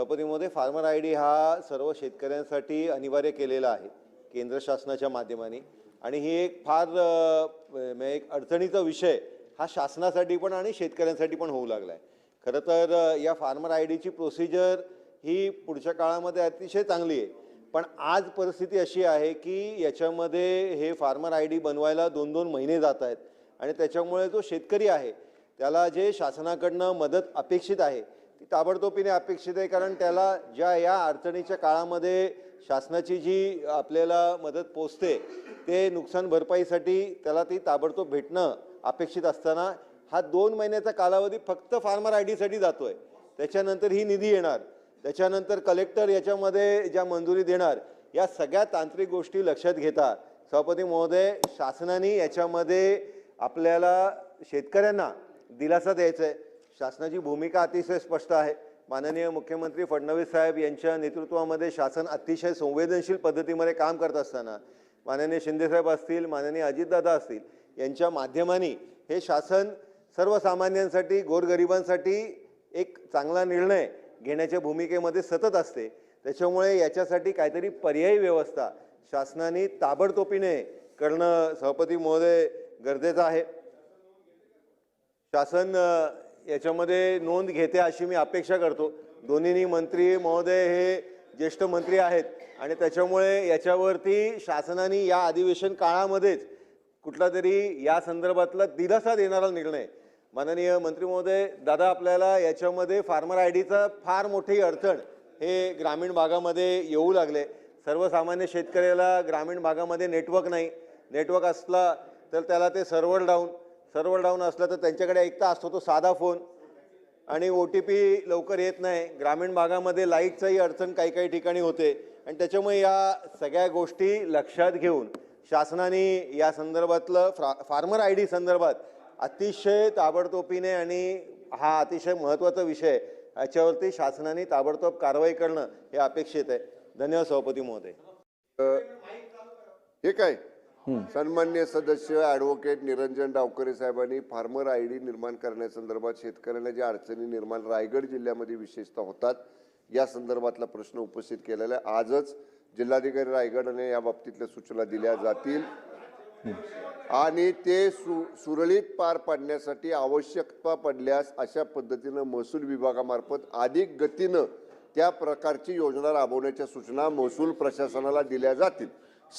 सभापतीमध्ये farmer I D हा सर्व शेतकऱ्यांसाठी अनिवार्य केलेला आहे केंद्र शासनाच्या माध्यमाने. आणि ही एक फार म्हणजे एक अडचणीचा विषय हा शासनासाठी पण आणि शेतकऱ्यांसाठी पण होऊ लागला आहे खरं तर या फार्मर आय डीची प्रोसिजर ही पुढच्या काळामध्ये अतिशय चांगली आहे. पण आज परिस्थिती अशी आहे की याच्यामध्ये हे फार्मर आय डी बनवायला दोन दोन महिने जात आहेत आणि त्याच्यामुळे जो शेतकरी आहे त्याला जे शासनाकडनं मदत अपेक्षित आहे ती ताबडतोबीने अपेक्षित आहे कारण त्याला ज्या या अडचणीच्या काळामध्ये शासनाची जी आपल्याला मदत पोचते ते नुकसान भरपाईसाठी त्याला ती ताबडतोब भेटणं अपेक्षित असताना हा दोन महिन्याचा कालावधी फक्त फार्मर आय डीसाठी जातो आहे त्याच्यानंतर ही निधी येणार. त्याच्यानंतर कलेक्टर याच्यामध्ये ज्या मंजुरी देणार या सगळ्या तांत्रिक गोष्टी लक्षात घेता सभापती महोदय शासनाने याच्यामध्ये आपल्याला शेतकऱ्यांना दिलासा द्यायचा आहे. शासनाची भूमिका अतिशय स्पष्ट आहे. माननीय मुख्यमंत्री फडणवीस साहेब यांच्या नेतृत्वामध्ये शासन अतिशय संवेदनशील पद्धतीमध्ये काम करत असताना माननीय शिंदेसाहेब असतील माननीय अजितदादा असतील यांच्या माध्यमाने हे शासन सर्वसामान्यांसाठी गोरगरिबांसाठी एक चांगला निर्णय घेण्याच्या भूमिकेमध्ये सतत असते. त्याच्यामुळे याच्यासाठी काहीतरी पर्यायी व्यवस्था शासनाने ताबडतोबीने करणं सभापती महोदय गरजेचं आहे. शासन याच्यामध्ये नोंद घेते अशी मी अपेक्षा करतो. दोन्ही मंत्री महोदय हे ज्येष्ठ मंत्री आहेत आणि त्याच्यामुळे याच्यावरती शासनाने या अधिवेशन काळामध्येच कुठला तरी या संदर्भातला दिलासा देणारा निर्णय. माननीय मंत्री महोदय दादा आपल्याला याच्यामध्ये फार्मर आय डीचा फार मोठी अडचण हे ग्रामीण भागामध्ये येऊ लागले. सर्वसामान्य शेतकऱ्याला ग्रामीण भागामध्ये नेटवर्क नाही. नेटवर्क असला तर त्याला ते सर्व्हर डाऊन. सर्व्हर डाऊन असलं तर त्यांच्याकडे ऐकता असतो तो साधा फोन. आणि ओ टी पी लवकर येत नाही. ग्रामीण भागामध्ये लाईटचाही अडचण काही काही ठिकाणी होते. आणि त्याच्यामुळे या सगळ्या गोष्टी लक्षात घेऊन शासनाने या संदर्भातलं फ्रा फार्मर आय डी संदर्भात अतिशय ताबडतोबीने आणि हा अतिशय महत्त्वाचा विषय याच्यावरती शासनाने ताबडतोब कारवाई करणं हे अपेक्षित आहे. धन्यवाद सभापती महोदय. हे काय? सन्मान्य सदस्य ॲडव्होकेट निरंजन डावकरे साहेबांनी फार्मर आय डी निर्माण करण्यासंदर्भात शेतकऱ्यांना ज्या अडचणी निर्माण रायगड जिल्ह्यामध्ये विशेषतः होतात या संदर्भातला प्रश्न उपस्थित केलेला आहे. आजच जिल्हाधिकारी रायगडने या बाबतीतल्या सूचना दिल्या जातील. आणि ते सु सुरळीत पार पाडण्यासाठी आवश्यकता पडल्यास अशा पद्धतीनं महसूल विभागामार्फत अधिक गतीनं त्या प्रकारची योजना राबवण्याच्या सूचना महसूल प्रशासनाला दिल्या जातील.